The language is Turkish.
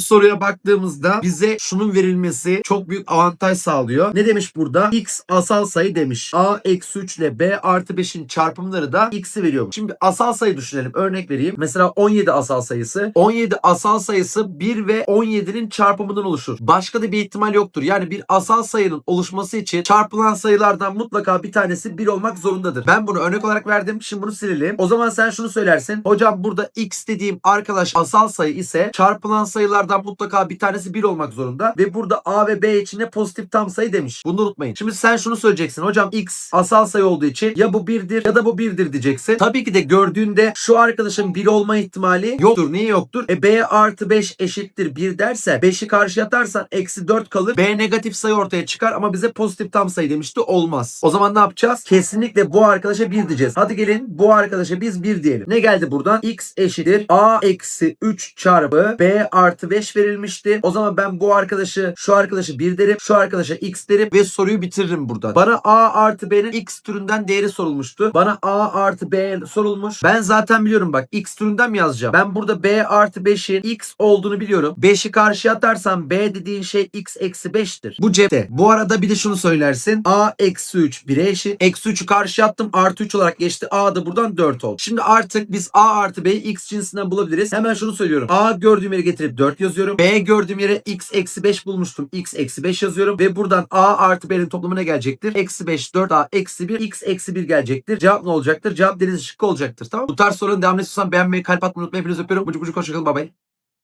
Bu soruya baktığımızda bize şunun verilmesi çok büyük avantaj sağlıyor. Ne demiş burada? X asal sayı demiş. A eksi 3 ile B artı 5'in çarpımları da X'i veriyor. Şimdi asal sayı düşünelim. Örnek vereyim. Mesela 17 asal sayısı. 17 asal sayısı 1 ve 17'nin çarpımından oluşur. Başka da bir ihtimal yoktur. Yani bir asal sayının oluşması için çarpılan sayılardan mutlaka bir tanesi 1 olmak zorundadır. Ben bunu örnek olarak verdim. Şimdi bunu silelim. O zaman sen şunu söylersin. Hocam burada X dediğim arkadaş asal sayı ise çarpılan sayılardan mutlaka bir tanesi 1 olmak zorunda. Ve burada A ve B için de pozitif tam sayı demiş. Bunu unutmayın. Şimdi sen şunu söyleyeceksin. Hocam X asal sayı olduğu için ya bu 1'dir ya da bu 1'dir diyeceksin. Tabii ki de gördüğünde şu arkadaşın 1 olma ihtimali yoktur. Niye yoktur? E B artı 5 eşittir 1 derse 5'i karşıya atarsan eksi 4 kalır. B negatif sayı ortaya çıkar ama bize pozitif tam sayı demişti. Olmaz. O zaman ne yapacağız? Kesinlikle bu arkadaşa 1 diyeceğiz. Hadi gelin bu arkadaşa biz 1 diyelim. Ne geldi buradan? X eşittir A eksi 3 çarpı B artı 5 verilmişti. O zaman ben bu arkadaşı şu arkadaşı 1 derim. Şu arkadaşa X derim ve soruyu bitiririm burada. Bana A artı B'nin X türünden değeri sorulmuştu. Bana A artı B sorulmuş. Ben zaten biliyorum bak X türünden mi yazacağım? Ben burada B artı 5'in X olduğunu biliyorum. 5'i karşıya atarsam B dediğin şey X eksi 5'tir. Bu cepte. Bu arada bir de şunu söylersin. A eksi 3 1'e eşit. Eksi 3'ü karşıya attım. Artı 3 olarak geçti. A da buradan 4 oldu. Şimdi artık biz A artı B'yi X cinsinden bulabiliriz. Hemen şunu söylüyorum. A gördüğüm yere getirip 4 yazıyorum. B gördüğüm yere X eksi 5 bulmuştum. X eksi 5 yazıyorum. Ve buradan A artı B'nin toplamı ne gelecektir? Eksi 5 4 A eksi 1 X eksi 1 gelecektir. Cevap ne olacaktır? Cevap deniz şıkkı olacaktır. Tamam? Bu tarz soruların devamını istiyorsan beğenmeyi, kalp atmayı unutmayın. Hepinizi öpüyorum. Bucuk bucuk hoşçakalın. Bay bay.